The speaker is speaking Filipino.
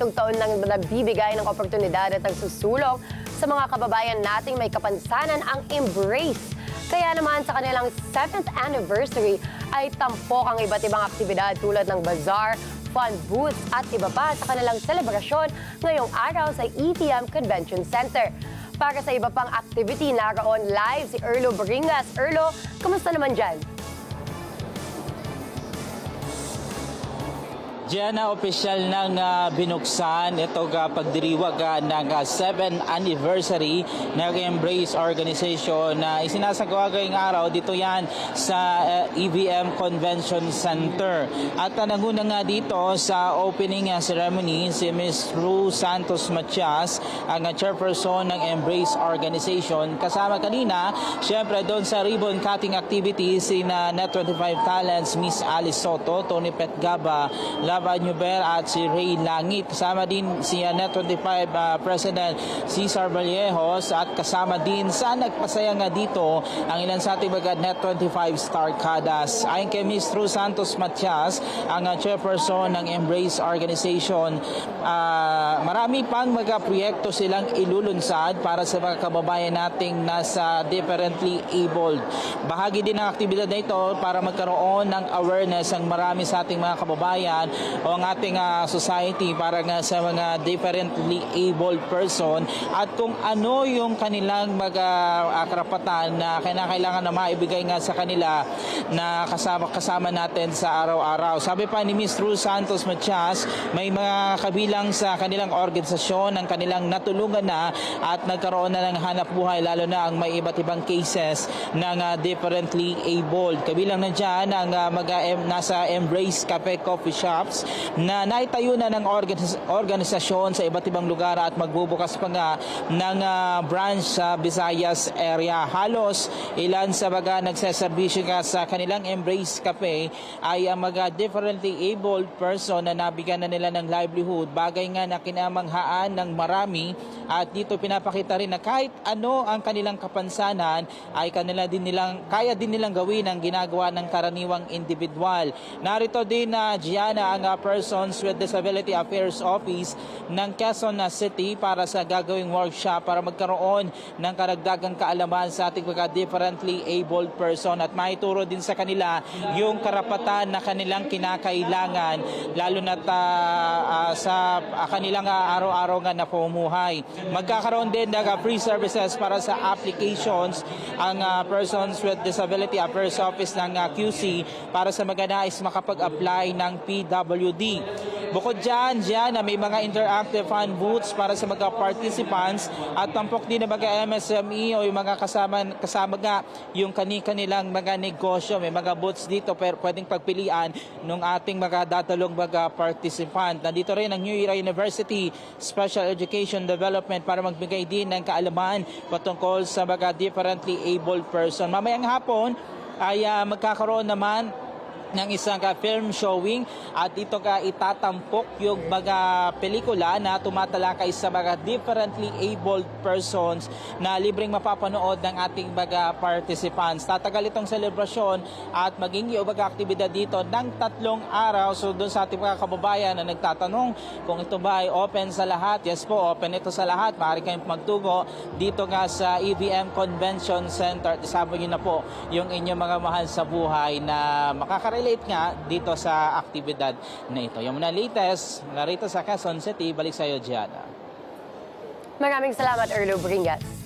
itong taon nang nabibigay ng oportunidad at nagsusulong sa mga kababayan nating may kapansanan ang Embrace. Kaya naman sa kanilang 7th anniversary ay tampok ang iba't ibang aktibidad tulad ng bazaar, fun booths at iba pa sa kanilang selebrasyon ngayong araw sa ETM Convention Center. Para sa iba pang activity, naroon live si Erlo Bringas. Erlo, kamusta naman dyan? Diyan na opisyal nang ah, binuksan ito uh, pagdiriwag ah, ng 7th anniversary ng Embrace Organization na isinasagawa ngayong araw dito yan sa ah, EVM Convention Center. At uh, nanguna nga dito sa opening ah, ceremony si Ms. Ru Santos Matias, ang ah, chairperson ng Embrace Organization. Kasama kanina, syempre doon sa ribbon cutting activities si na Net25 Talents, Miss Alice Soto, Tony Petgaba, Lava Nuber at si Ray Langit. Kasama din si uh, Net25 uh, President Cesar Vallejos at kasama din sa nagpasaya nga dito ang ilan sa ating mga Net25 Star Cadas. Ayon kay Ms. Ru Santos Matias, ang uh, chairperson ng Embrace Organization, uh, marami pang mga proyekto silang ilulunsad para sa mga kababayan nating nasa differently abled. Bahagi din ng aktibidad na ito para magkaroon ng awareness ang marami sa ating mga kababayan o ang ating ah, society para nga sa mga differently abled person at kung ano yung kanilang mga ah, karapatan na kinakailangan na maibigay nga sa kanila na kasama kasama natin sa araw-araw. Sabi pa ni Ms. Ru Santos Matias, may mga kabilang sa kanilang organisasyon ang kanilang natulungan na at nagkaroon na ng hanap buhay lalo na ang may iba't ibang cases ng ah, differently abled. Kabilang na dyan ang ah, mga em- nasa Embrace Cafe Coffee Shops na naitayo na ng organis- organisasyon sa iba't ibang lugar at magbubukas pa nga ng ah, branch sa Visayas area. Halos ilan sa mga nagseserbisyo nga sa kanilang Embrace Cafe ay ang mga differently abled person na nabigyan na nila ng livelihood. Bagay nga na kinamanghaan ng marami at dito pinapakita rin na kahit ano ang kanilang kapansanan ay kanila din nilang, kaya din nilang gawin ang ginagawa ng karaniwang individual. Narito din na Gianna ang uh, Persons with Disability Affairs Office ng Quezon uh, City para sa gagawing workshop para magkaroon ng karagdagang kaalaman sa ating mga differently abled person at maituro din sa kanila yung karapatan na kanilang kinakailangan lalo na sa uh, kanilang uh, araw-araw nga na pumuhay. Magkakaroon din ng uh, free services para sa applications ang uh, Persons with Disability Affairs Office ng uh, QC para sa mga nais makapag-apply ng PWD. Bukod dyan, dyan na may mga interactive fun booths para sa mga participants at tampok din ng mga MSME o yung mga kasama, kasama nga yung kani-kanilang mga negosyo. May mga booths dito pero pwedeng pagpilian ng ating mga datalong mga participant. Nandito rin ang New Era University Special Education Development para magbigay din ng kaalaman patungkol sa mga differently abled person. Mamayang hapon ay ah, magkakaroon naman ng isang ka film showing at ito ka itatampok yung mga pelikula na tumatalakay sa mga differently abled persons na libreng mapapanood ng ating mga participants. Tatagal itong selebrasyon at maging yung mga aktibidad dito ng tatlong araw. So doon sa ating mga kababayan na nagtatanong kung ito ba ay open sa lahat. Yes po, open ito sa lahat. Maaari kayong magtugo dito nga sa EVM Convention Center. Isama nyo na po yung inyong mga mahal sa buhay na makaka relate nga dito sa aktibidad na ito. Yung mga latest, narito sa Quezon City, balik sa iyo, Gianna. Maraming salamat, Erlo Bringas.